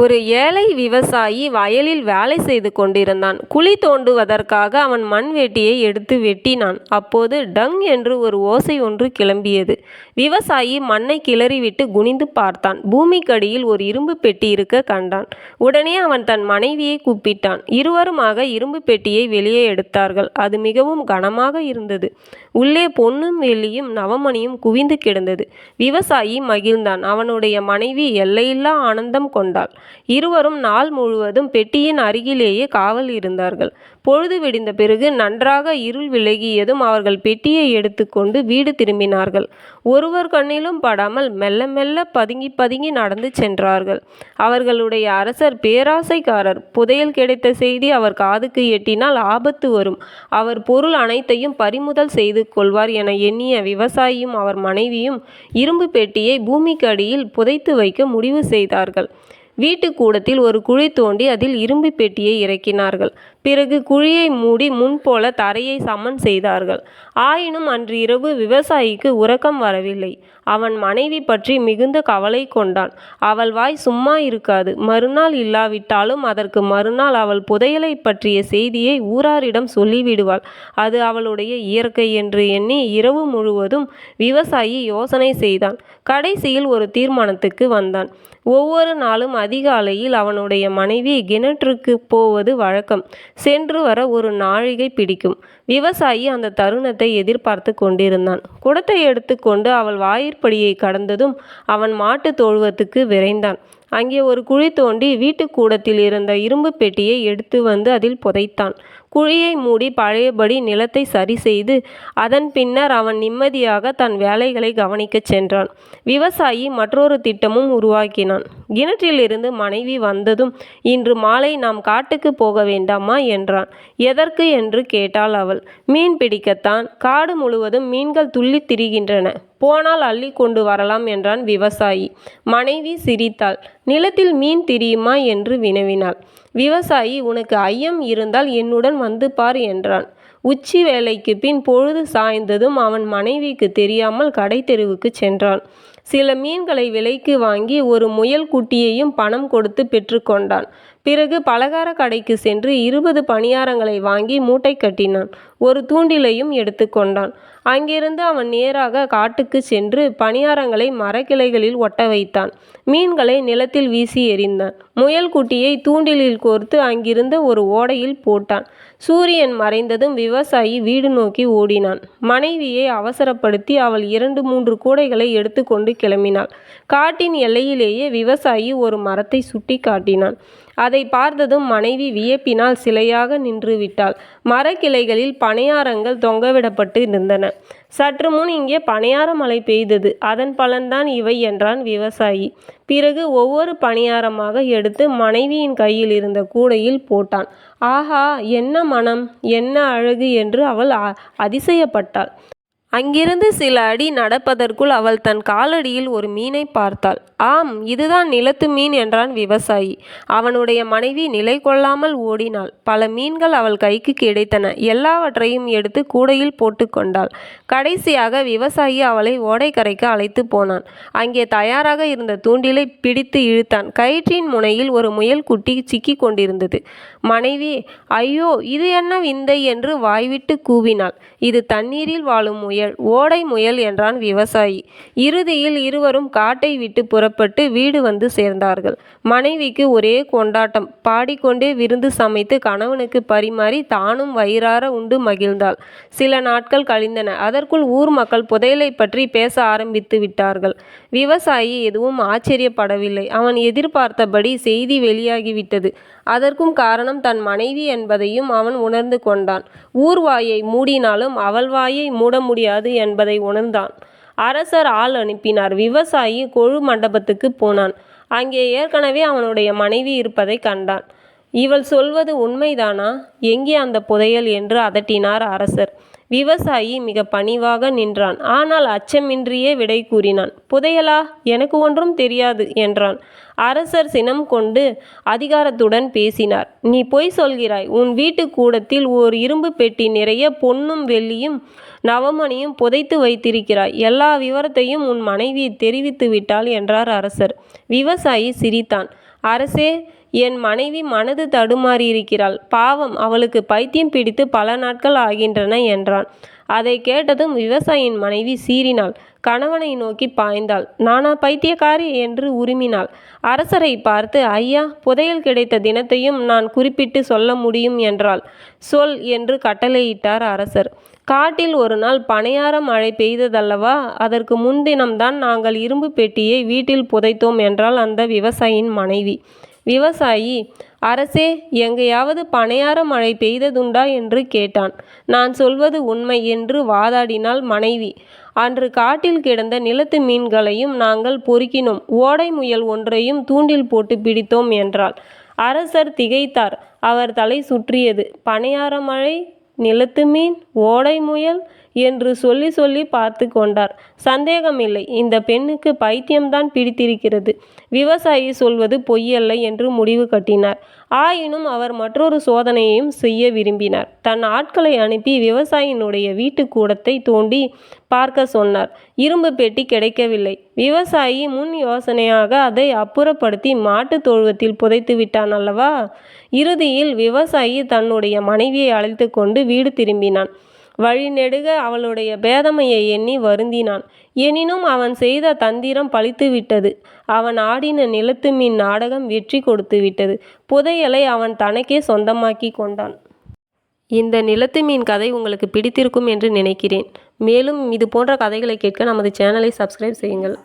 ஒரு ஏழை விவசாயி வயலில் வேலை செய்து கொண்டிருந்தான். குழி தோண்டுவதற்காக அவன் மண்வெட்டியை எடுத்து வெட்டினான். அப்போது டங் என்று ஒரு ஓசை ஒன்று கிளம்பியது. விவசாயி மண்ணை கிளறிவிட்டு குனிந்து பார்த்தான். பூமிக்கடியில் ஒரு இரும்பு பெட்டி இருக்க கண்டான். உடனே அவன் தன் மனைவியை கூப்பிட்டான். இருவருமாக இரும்புப் பெட்டியை வெளியே எடுத்தார்கள். அது மிகவும் கனமாக இருந்தது. உள்ளே பொன்னும் வெள்ளியும் நவமணியும் குவிந்து கிடந்தது. விவசாயி மகிழ்ந்தான். அவனுடைய மனைவி எல்லையில்லா ஆனந்தம் கொண்டாள். இருவரும் நாள் முழுவதும் பெட்டியின் அருகிலேயே காவல் இருந்தார்கள். பொழுது விடிந்த பிறகு நன்றாக இருள் விலகியதும் அவர்கள் பெட்டியை எடுத்துக்கொண்டு வீடு திரும்பினார்கள். ஒருவர் கண்ணிலும் படாமல் மெல்ல மெல்ல பதுங்கி பதுங்கி நடந்து சென்றார்கள். அவர்களுடைய அரசர் பேராசைக்காரர். புதையல் கிடைத்த செய்தி அவர் காதுக்கு எட்டினால் ஆபத்து வரும். அவர் பொருள் அனைத்தையும் பறிமுதல் செய்து கொள்வார் என எண்ணிய விவசாயியும் அவர் மனைவியும் இரும்பு பெட்டியை பூமிக்கு அடியில் புதைத்து வைக்க முடிவு செய்தார்கள். வீட்டு கூடத்தில் ஒரு குழி தோண்டி அதில் இரும்புப் பெட்டியை இறக்கினார்கள். பிறகு குழியை மூடி முன்போல தரையை சமன் செய்தார்கள். ஆயினும் அன்று இரவு விவசாயிக்கு உறக்கம் வரவில்லை. அவன் மனைவி பற்றி மிகுந்த கவலை கொண்டான். அவள் வாய் சும்மா இருக்காது. மறுநாள் இல்லாவிட்டாலும் அதற்கு மறுநாள் அவள் புதையலை பற்றிய செய்தியை ஊராரிடம் சொல்லிவிடுவாள். அது அவளுடைய இயற்கை என்று எண்ணி இரவு முழுவதும் விவசாயி யோசனை செய்தான். கடைசியில் ஒரு தீர்மானத்துக்கு வந்தான். ஒவ்வொரு நாளும் அதிகாலையில் அவனுடைய மனைவி கிணற்றுக்கு போவது வழக்கம். சென்று வர ஒரு நாழிகை பிடிக்கும். விவசாயி அந்த தருணத்தை எதிர்பார்த்துக் கொண்டிருந்தான். குடத்தை எடுத்துக்கொண்டு அவள் வாயிற்படியை கடந்ததும் அவன் மாட்டு தோழுவத்துக்கு விரைந்தான். அங்கே ஒரு குழி தோண்டி வீட்டுக்கூடத்தில் இருந்த இரும்புப் பெட்டியை எடுத்து வந்து அதில் புதைத்தான். குழியை மூடி பழையபடி நிலத்தை சரி செய்து அதன் பின்னர் அவன் நிம்மதியாக தன் வேலைகளை கவனிக்கச் சென்றான். விவசாயி மற்றொரு திட்டமும் உருவாக்கினான். கிணற்றிலிருந்து மனைவி வந்ததும் இன்று மாலை நாம் காட்டுக்குப் போக வேண்டாமா? என்றான். எதற்கு? என்று கேட்டாள் அவள். மீன் பிடிக்கத்தான். காடு முழுவதும் மீன்கள் துள்ளி திரிகின்றன. போனால் அள்ளி கொண்டு வரலாம் என்றான் விவசாயி. மனைவி சிரித்தாள். நிலத்தில் மீன் திரியுமா? என்று வினவினாள். விவசாயி உனக்கு ஐயம் இருந்தால் என்னுடன் வந்து பார் என்றான். உச்சி வேலைக்கு பின் பொழுது சாய்ந்ததும் அவன் மனைவிக்கு தெரியாமல் கடைத்தெருவுக்குச் சென்றான். சில மீன்களை விலைக்கு வாங்கி ஒரு முயல் குட்டியையும் பணம் கொடுத்து பெற்றுக்கொண்டான் பிறகு பலகாரக் கடைக்கு சென்று இருபது பணியாரங்களை வாங்கி மூட்டை கட்டினான். ஒரு தூண்டிலையும் எடுத்துக்கொண்டான் அங்கிருந்து அவன் நேராக காட்டுக்கு சென்று பணியாரங்களை மரக்கிளைகளில் ஒட்ட வைத்தான். மீன்களை நிலத்தில் வீசி எறிந்தான். முயல் குட்டியை தூண்டிலில் கோர்த்து அங்கிருந்த ஒரு ஓடையில் போட்டான். சூரியன் மறைந்ததும் விவசாயி வீடு நோக்கி ஓடினான். மனைவியை அவசரப்படுத்தி அவள் இரண்டு மூன்று கூடைகளை எடுத்துக்கொண்டு கிளம்பினாள். காட்டின் எல்லையிலேயே விவசாயி ஒரு மரத்தை சுட்டிக் காட்டினான். அதை பார்த்ததும் மனைவி வியப்பினால் சிலையாக நின்றுவிட்டாள். மரக்கிளைகளில் பனியாரங்கள் தொங்கவிடப்பட்டு இருந்தன சற்று முன் இங்கே பனையார மழை பெய்தது. அதன் பலன்தான் இவை என்றான் விவசாயி. பிறகு ஒவ்வொரு பணியாரமாக எடுத்து மனைவியின் கையில் இருந்த கூடையில் போட்டான். ஆஹா என்ன மனம் என்ன அழகு என்று அவள் அதிசயப்பட்டாள். அங்கிருந்து சில அடி நடப்பதற்குள் அவள் தன் காலடியில் ஒரு மீனைப் பார்த்தாள். ஆம் இதுதான் நிலத்து மீன் என்றான் விவசாயி. அவனுடைய மனைவி நிலை கொள்ளாமல் ஓடினாள். பல மீன்கள் அவள் கைக்கு கிடைத்தன. எல்லாவற்றையும் எடுத்து கூடையில் போட்டுக்கொண்டாள் கடைசியாக விவசாயி அவளை ஓடைக்கரைக்கு அழைத்துப் போனான். அங்கே தயாராக இருந்த தூண்டிலைப் பிடித்து இழுத்தான். கயிற்றின் முனையில் ஒரு முயல் குட்டி சிக்கிக் கொண்டிருந்தது. மனைவி ஐயோ இது என்ன விந்தை என்று வாய்விட்டு கூவினாள். இது தண்ணீரில் வாழும் முயல். ஓடை முயல் என்றான் விவசாயி. இறுதியில் இருவரும் காட்டை விட்டு புறப்பட்டு வீடு வந்து சேர்ந்தார்கள். மனைவிக்கு ஒரே கொண்டாட்டம். பாடிக்கொண்டே விருந்து சமைத்து கணவனுக்கு பரிமாறி தானும் வயிறார உண்டு மகிழ்ந்தாள். சில நாட்கள் கழிந்தன. அதற்குள் ஊர் மக்கள் புதையலை பற்றி பேச ஆரம்பித்து விட்டார்கள் விவசாயி எதுவும் ஆச்சரியப்படவில்லை. அவன் எதிர்பார்த்தபடி செய்தி வெளியாகிவிட்டது. அதற்கும் காரணம் தன் மனைவி என்பதையும் அவன் உணர்ந்து கொண்டான். ஊர்வாயை மூடினாலும் அவள் வாயை மூட முடியாது என்பதை உணர்ந்தான். அரசர் ஆள் அனுப்பினார். விவசாயி கொழு மண்டபத்துக்குப் போனான். அங்கே ஏற்கனவே அவனுடைய மனைவி இருப்பதைக் கண்டான். இவள் சொல்வது உண்மைதானா? எங்கே அந்த புதையல்? என்று அதட்டினார் அரசர். விவசாயி மிக பணிவாக நின்றான். ஆனால் அச்சமின்றியே விடை கூறினான். புதையலா? எனக்கு ஒன்றும் தெரியாது என்றான். அரசர் சினம் கொண்டு அதிகாரத்துடன் பேசினார். நீ பொய் சொல்கிறாய். உன் வீட்டு கூடத்தில் ஓர் இரும்பு பெட்டி நிறைய பொன்னும் வெள்ளியும் நவமணியும் புதைத்து வைத்திருக்கிறாய். எல்லா விவரத்தையும் உன் மனைவி தெரிவித்து விட்டாள் என்றார் அரசர். விவசாயி சிரித்தான். அரசே என் மனைவி மனது தடுமாறியிருக்கிறாள் பாவம் அவளுக்கு பைத்தியம் பிடித்து பல நாட்கள் ஆகின்றன என்றான். அதை கேட்டதும் விவசாயியின் மனைவி சீறினாள். கணவனை நோக்கி பாய்ந்தாள். நானா பைத்தியக்காரி? என்று உருமினாள். அரசரை பார்த்து ஐயா புதையல் கிடைத்த தினத்தையும் நான் குறிப்பிட்டு சொல்ல முடியும் என்றாள். சொல் என்று கட்டளையிட்டார் அரசர். காட்டில் ஒரு நாள் பனையார மழை பெய்ததல்லவா? அதற்கு முன்தினம்தான் நாங்கள் இரும்பு பெட்டியை வீட்டில் புதைத்தோம் என்றாள் அந்த விவசாயியின் மனைவி. விவசாயி அரசே எங்கேயாவது பனையார மழை பெய்ததுண்டா? என்று கேட்டான். நான் சொல்வது உண்மை என்று வாதாடினாள் மனைவி. அன்று காட்டில் கிடந்த நிலத்து மீன்களையும் நாங்கள் பொறுக்கினோம். ஓடை முயல் ஒன்றையும் தூண்டில் போட்டு பிடித்தோம் என்றாள். அரசர் திகைத்தார். அவர் தலை சுற்றியது. பனையார மழை நிலத்து மீன் ஓடை முயல் என்று சொல்லி சொல்லி பார்த்து கொண்டார். சந்தேகமில்லை. இந்த பெண்ணுக்கு பைத்தியம்தான் பிடித்திருக்கிறது. விவசாயி சொல்வது பொய்யல்ல என்று முடிவு கட்டினார். ஆயினும் அவர் மற்றொரு சோதனையையும் செய்ய விரும்பினார். தன் ஆட்களை அனுப்பி விவசாயினுடைய வீட்டு கூடத்தை தோண்டி பார்க்க சொன்னார். இரும்பு பெட்டி கிடைக்கவில்லை. விவசாயி முன் யோசனையாக அதை அப்புறப்படுத்தி மாட்டுத் தொழுவத்தில் புதைத்து விட்டான் அல்லவா? இறுதியில் விவசாயி தன்னுடைய மனைவியை அழைத்து கொண்டு வீடு திரும்பினான். வழிநெடுக அவளுடைய பேதமையை எண்ணி வருந்தினான். எனினும் அவன் செய்த தந்திரம் பழித்துவிட்டது. அவன் ஆடின நிலத்து மீன் நாடகம் வெற்றி கொடுத்து விட்டது புதையலை அவன் தனக்கே சொந்தமாக்கி கொண்டான். இந்த நிலத்து மீன் கதை உங்களுக்கு பிடித்திருக்கும் என்று நினைக்கிறேன். மேலும் இது போன்ற கதைகளை கேட்க நமது சேனலை சப்ஸ்கிரைப் செய்யுங்கள்.